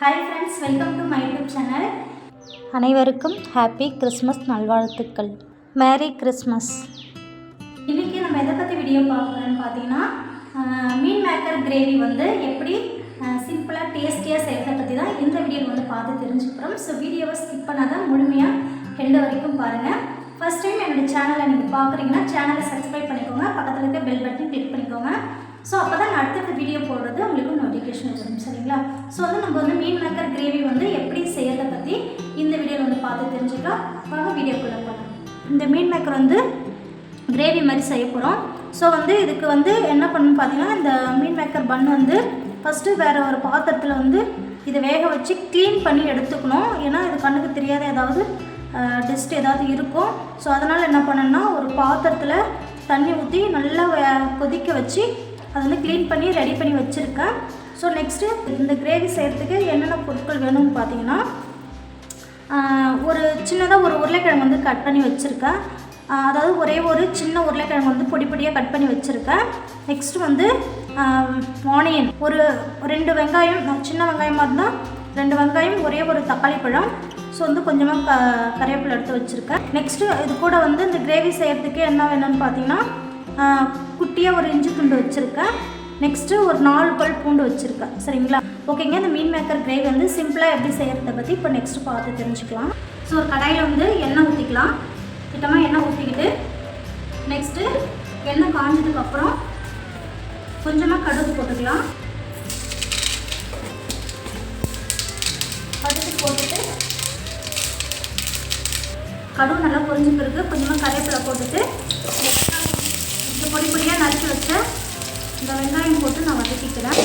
Hi friends welcome to my YouTube channel அனைவருக்கும் happy Christmas நல்வாழ்த்துக்கள். Merry Christmas இன்றைக்கி நம்ம எதை பற்றி வீடியோ பார்க்குறோன்னு பார்த்தீங்கன்னா மீன் மேக்கர் கிரேவி வந்து எப்படி சிம்பிளாக டேஸ்டியாக செய்கிறத பற்றி தான் இந்த வீடியோவில் வந்து பார்த்து தெரிஞ்சுக்கிறோம். ஸோ வீடியோவை ஸ்கிப் பண்ணாதான் முழுமையாக ரெண்டு வரைக்கும் பாருங்கள் ஃபர்ஸ்ட் டைம் என்னோட சேனலை நீங்கள் பார்க்குறீங்கன்னா சேனலை சப்ஸ்கிரைப் பண்ணிக்கோங்க. பக்கத்தில் இருக்க பெல் பட்டன் கிளிக் பண்ணிக்கோங்க. ஸோ அப்போ தான் வீடியோ போடுறது உங்களுக்கு நோட்டிஃபிகேஷன் வரும் சரிங்களா? ஸோ வந்து நம்ம வந்து மீன் மேக்கர் கிரேவி வந்து எப்படி செய்யறதை பற்றி இந்த வீடியோவில் வந்து பார்த்து தெரிஞ்சுக்கலாம். வாங்க வீடியோக்குள்ளே போகலாம் இந்த மீன் மேக்கர் வந்து கிரேவி மாதிரி செய்ய போகிறோம் ஸோ வந்து இதுக்கு வந்து என்ன பண்ணணும்னு பார்த்தீங்கன்னா இந்த மீன் மேக்கர் பன் வந்து ஃபஸ்ட்டு வேறு ஒரு பாத்திரத்தில் வந்து இதை வேக வச்சு க்ளீன் பண்ணி எடுத்துக்கணும். ஏன்னா இது கண்ணுக்கு தெரியாத ஏதாவது டெஸ்ட் ஏதாவது இருக்கும். ஸோ அதனால் என்ன பண்ணணும்னா ஒரு பாத்திரத்தில் தண்ணி ஊற்றி நல்லா வே- கொதிக்க வச்சு அதை வந்து க்ளீன் பண்ணி ரெடி பண்ணி வச்சுருக்கேன் ஸோ நெக்ஸ்ட்டு இந்த கிரேவி செய்கிறதுக்கு என்னென்ன பொருட்கள் வேணும்னு பார்த்தீங்கன்னா ஒரு சின்னதாக ஒரு உருளைக்கிழங்கு வந்து கட் பண்ணி வச்சுருக்கேன் அதாவது ஒரே ஒரு சின்ன உருளைக்கிழங்கு வந்து பொடி பொடியாக கட் பண்ணி வச்சுருக்கேன் நெக்ஸ்ட்டு வந்து ஆனியன் ஒரு ரெண்டு வெங்காயம் நான் சின்ன வெங்காயமாக இருந்தால் ரெண்டு வெங்காயம் ஒரே ஒரு தக்காளி பழம். ஸோ வந்து கொஞ்சமாக க கறிவேப்பிலை எடுத்து வச்சுருக்கேன் நெக்ஸ்ட்டு இது கூட வந்து இந்த கிரேவி செய்கிறதுக்கு என்ன வேணும்னு பார்த்தீங்கன்னா குட்டியாக ஒரு இஞ்சி துண்டு வச்சுருக்கேன் நெக்ஸ்ட்டு ஒரு நாலு பல் பூண்டு வச்சுருக்கேன் சரிங்களா? ஓகேங்க இந்த மீன் மேக்கர் கிரேவி வந்து சிம்பிளாக எப்படி செய்கிறத பற்றி இப்போ நெக்ஸ்ட்டு பார்த்து தெரிஞ்சுக்கலாம். ஸோ ஒரு கடாயில் வந்து எண்ணெய் ஊற்றிக்கலாம் திட்டமாக எண்ணெய் ஊற்றிக்கிட்டு நெக்ஸ்ட்டு எண்ணெய் காஞ்சதுக்கப்புறம் கொஞ்சமாக கடுகு போட்டுக்கலாம். கடுகு போட்டுட்டு கடுகு நல்லா பொரிஞ்ச பிறகு கொஞ்சமாக கருவேப்பிலை போட்டுட்டு பொடி பொடியாக நறுக்கி வச்ச இந்த வெங்காயம் போட்டு நான் வதக்கிக்கிறேன்.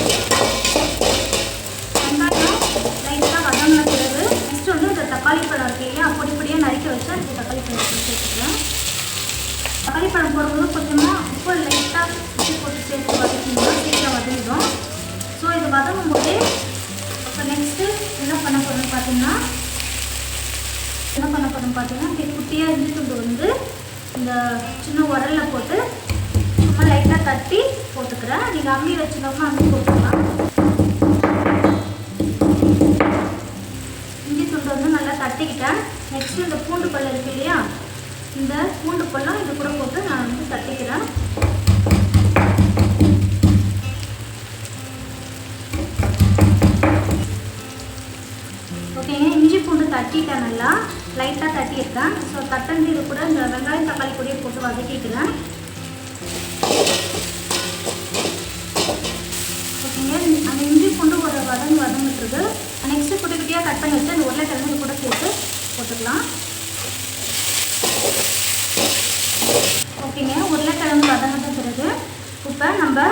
வெங்காயம் லைட்டாக வதங்கின பிறகு நெக்ஸ்ட் வந்து இந்த தக்காளி பழம் இருக்கு இல்லையா பொடி பொடியாக நறுக்கி வச்சு இந்த தக்காளி பழம் சேர்த்துக்கிறேன். தக்காளி பழம் போடும்போது கொஞ்சமாக உப்பு லைட்டாக உப்பு போட்டு சேர்த்து வதக்கிங்கன்னா சீக்கிரம் வதங்கிடும். ஸோ இது வதங்கும் போது இப்போ நெக்ஸ்ட்டு என்ன பண்ண போகிறோம்னு பார்த்தீங்கன்னா என்ன பண்ண போகிறோம் பார்த்தீங்கன்னா இப்படி குட்டியாக இஞ்சி துண்டு வந்து இந்த சின்ன உரலில் போட்டு தட்டி போட்டுக்கிறேன். நீங்கள் அம்மி வச்சுக்கோங்க அம்மி போட்டுக்கலாம். இஞ்சி துண்டு வந்து நல்லா தட்டிக்கிட்டேன். நெக்ஸ்ட்டு இந்த பூண்டு பல் இருக்கு இல்லையா? இந்த பூண்டு பல்லும் இது கூட போட்டு நான் வந்து தட்டிக்கிறேன். ஓகேங்க இஞ்சி பூண்டு தட்டிட்டேன் நல்லா. லைட்டாக தட்டியிருக்கேன். ஸோ தட்டந்து இது கூட இந்த வெங்காயம் தக்காளி பொடியை போட்டு வதக்கிக்கிறேன். வதங்கு நெக்ஸ்ட்டு குட்டி குட்டியாக கட் பண்ணி வச்சு அந்த உருளைக்கிழங்கு கூட சேர்த்து போட்டுக்கலாம். ஓகேங்க. உருளைக்கிழங்கு வதங்கிட்ட பிறகு இப்போ நம்ம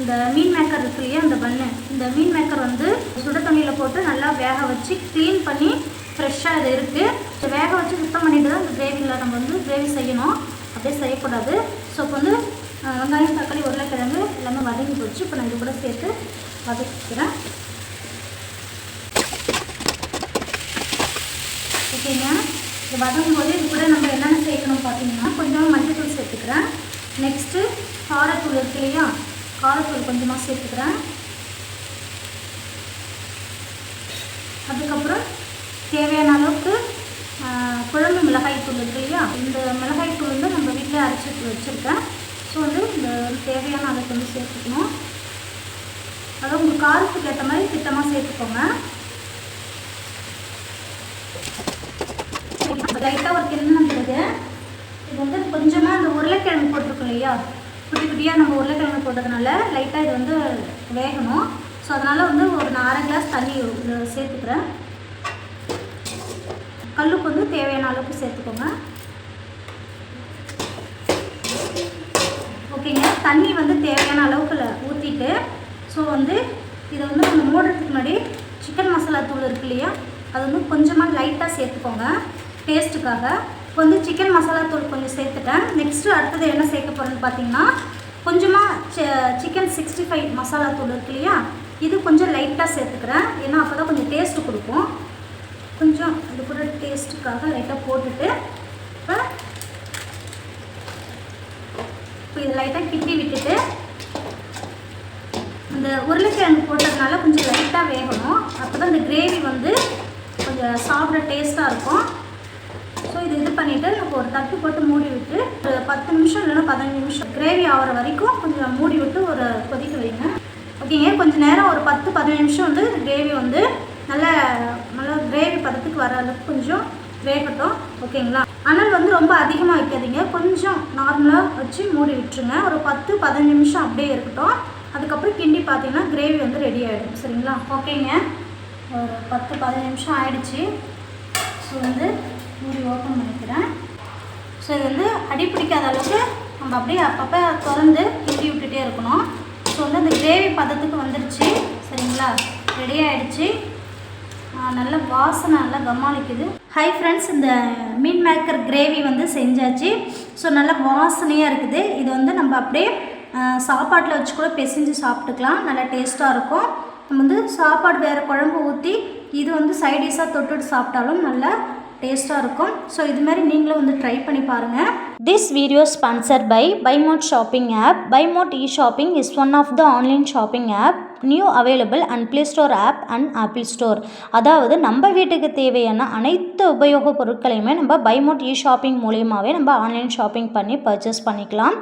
இந்த மீன் மேக்கர் இருக்கு இல்லையா இந்த பண்ணு. இந்த மீன் மேக்கர் வந்து சுட தண்ணியில் போட்டு நல்லா வேக வச்சு க்ளீன் பண்ணி ஃப்ரெஷ்ஷாக இது இருக்குது வேக வச்சு சுத்தம் பண்ணிட்டு தான் இந்த கிரேவியில் நம்ம வந்து கிரேவி செய்யணும். அப்படியே செய்யக்கூடாது. ஸோ இப்போ வந்து வெங்காயம் தக்காளி உருளைக்கிழங்கு எல்லாமே வதங்கி போச்சு. இப்போ நான் இது கூட சேர்த்து வதக்கிக்கிறேன் ஓகேங்க. இது வதங்கும் போது இது கூட நம்ம என்னென்ன சேர்க்கணும் பார்த்தீங்கன்னா கொஞ்சம் மஞ்சத்தூள் சேர்த்துக்கிறேன். நெக்ஸ்ட்டு காரத்தூள் இருக்கு இல்லையா? காரத்தூள் கொஞ்சமாக சேர்த்துக்கிறேன். அதுக்கப்புறம் தேவையான அளவுக்கு குழம்பு மிளகாய் தூள் இருக்கு இல்லையா? இந்த மிளகாய் தூள் வந்து நம்ம வீட்டில் அரைச்சிட்டு வச்சுருக்கேன். ஸோ வந்து இந்த தேவையான அளவுக்கு வந்து சேர்த்துக்கணும். அதாவது உங்கள் காரத்துக்கு ஏற்ற மாதிரி திட்டமாக சேர்த்துக்கோங்க. லைட்டாக ஒரு கிண்ணம் பிறகு இது வந்து கொஞ்சமாக அந்த உருளைக்கிழங்கு போட்டிருக்கோம் இல்லையா? குட்டி குட்டியாக நம்ம உருளைக்கிழங்கு போட்டதுனால லைட்டாக இது வந்து வேகணும். ஸோ அதனால் வந்து ஒரு நான் அரை கிளாஸ் தண்ணி சேர்த்துக்கிறேன். கல்லுக்கு வந்து தேவையான அளவுக்கு சேர்த்துக்கோங்க. ஓகேங்க தண்ணி வந்து தேவையான அளவுக்கு ஊற்றிட்டு ஸோ வந்து இதை வந்து நம்ம மூடுறதுக்கு முன்னாடி சிக்கன் மசாலா தூள் இருக்கு இல்லையா? அது வந்து கொஞ்சமாக லைட்டாக சேர்த்துக்கோங்க. டேஸ்ட்டுக்காக இப்போ வந்து சிக்கன் மசாலா தூள் கொஞ்சம் சேர்த்துட்டேன். நெக்ஸ்ட்டு அடுத்தது என்ன சேர்க்க போகிறேன்னு பார்த்தீங்கன்னா கொஞ்சமாக சிக்கன் சிக்ஸ்டி ஃபைவ் மசாலா தூள் இருக்கு இல்லையா? இது கொஞ்சம் லைட்டாக சேர்த்துக்கிறேன். ஏன்னா அப்போ தான் கொஞ்சம் டேஸ்ட்டு கொடுக்கும். கொஞ்சம் இது கூட டேஸ்ட்டுக்காக லைட்டாக போட்டுட்டு இப்போ இப்போ இது லைட்டாக கிட்டி விட்டுட்டு இந்த உருளைக்கிழங்கு போட்டதுனால கொஞ்சம் லைட்டாக வேகணும். அப்போ தான் இந்த கிரேவி வந்து கொஞ்சம் சாப்பிட டேஸ்ட்டாக இருக்கும். இது பண்ணிவிட்டு நம்ம ஒரு தட்டு போட்டு மூடி விட்டு ஒரு பத்து நிமிஷம் இல்லைன்னா பதினஞ்சு நிமிஷம் கிரேவி ஆகிற வரைக்கும் கொஞ்சம் மூடி விட்டு ஒரு கொதிக்க வைங்க. ஓகேங்க கொஞ்சம் நேரம் ஒரு பத்து பதினஞ்சு நிமிஷம் வந்து கிரேவி வந்து நல்லா நல்லா கிரேவி பதத்துக்கு வர அளவுக்கு கொஞ்சம் வேகட்டும். ஓகேங்களா அனல் வந்து ரொம்ப அதிகமாக வைக்காதீங்க. கொஞ்சம் நார்மலாக வச்சு மூடி விட்டுருங்க. ஒரு பத்து பதினஞ்சு நிமிஷம் அப்படியே இருக்கட்டும். அதுக்கப்புறம் கிண்டி பார்த்தீங்கன்னா கிரேவி வந்து ரெடி ஆகிடும் சரிங்களா? ஓகேங்க ஒரு பத்து பதினஞ்சு நிமிஷம் ஆயிடுச்சு. ஸோ வந்து மூடி ஓப்பன் பண்ணிக்கிறேன். ஸோ இது வந்து அடி பிடிக்காத அளவுக்கு நம்ம அப்படியே அப்பப்போ திறந்து கிண்டி விட்டுட்டே இருக்கணும். ஸோ வந்து அந்த கிரேவி பதத்துக்கு வந்துருச்சு. சரிங்களா? ரெடி ஆகிடுச்சு நல்ல வாசனை நல்லா கமாளிக்குது ஹை ஃப்ரெண்ட்ஸ் இந்த மீன் மேக்கர் கிரேவி வந்து செஞ்சாச்சு. ஸோ நல்ல வாசனையாக இருக்குது. இது வந்து நம்ம அப்படியே சாப்பாட்டில் வச்சு கூட பெசிஞ்சு சாப்பிட்டுக்கலாம். நல்லா டேஸ்ட்டாக இருக்கும். நம்ம வந்து சாப்பாடு வேறு குழம்பு ஊற்றி இது வந்து சைடிஷாக தொட்டுட்டு சாப்பிட்டாலும் நல்லா டேஸ்ட்டாக இருக்கும். ஸோ இதுமாரி நீங்களும் வந்து ட்ரை பண்ணி பாருங்கள் This video sponsored by Buymode shopping app. Buymode e-shopping is one of the online shopping app new available and play store app and Apple store அதாவது நம்ம வீட்டுக்கு தேவையான அனைத்து உபயோக பொருட்களையுமே நம்ம பைமோட் இ ஷாப்பிங் மூலியமாகவே நம்ம ஆன்லைன் ஷாப்பிங் பண்ணி பர்ச்சேஸ் பண்ணிக்கலாம்.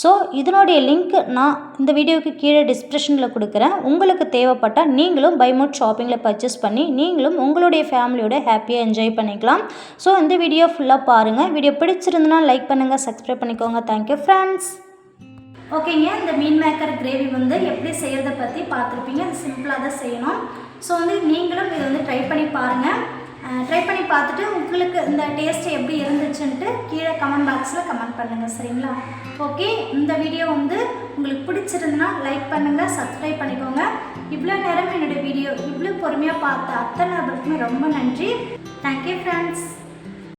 ஸோ இதனுடைய லிங்க் நான் இந்த வீடியோவுக்கு கீழே டிஸ்கிரிப்ஷனில் கொடுக்குறேன். உங்களுக்கு தேவைப்பட்டால் நீங்களும் பைமோட் ஷாப்பிங்கில் பர்ச்சேஸ் பண்ணி நீங்களும் உங்களுடைய ஃபேமிலியோட ஹாப்பியாக என்ஜாய் பண்ணிக்கலாம். ஸோ இந்த வீடியோ ஃபுல்லாக பாருங்கள் வீடியோ பிடிச்சிருந்துன்னா லைக் பண்ணி பண்ணுங்கள் சப்ஸ்கிரைப் பண்ணிக்கோங்க. தேங்க்யூ ஃப்ரெண்ட்ஸ் ஓகேங்க இந்த மீன் மேக்கர் கிரேவி வந்து எப்படி செய்கிறத பற்றி பார்த்துருப்பீங்க? அது சிம்பிளாக தான் செய்யணும். ஸோ வந்து நீங்களும் இதை வந்து ட்ரை பண்ணி பாருங்கள் ட்ரை பண்ணி பார்த்துட்டு உங்களுக்கு இந்த டேஸ்ட் எப்படி இருந்துச்சுன்ட்டு கீழே கமெண்ட் பாக்ஸில் கமெண்ட் பண்ணுங்கள் சரிங்களா? ஓகே இந்த வீடியோ வந்து உங்களுக்கு பிடிச்சிருந்துன்னா லைக் பண்ணுங்கள் சப்ஸ்கிரைப் பண்ணிக்கோங்க. இவ்வளோ நேரம் என்னோடய வீடியோ இவ்வளோ பொறுமையாக பார்த்த அத்தனை நபருக்குமே ரொம்ப நன்றி. Thank you friends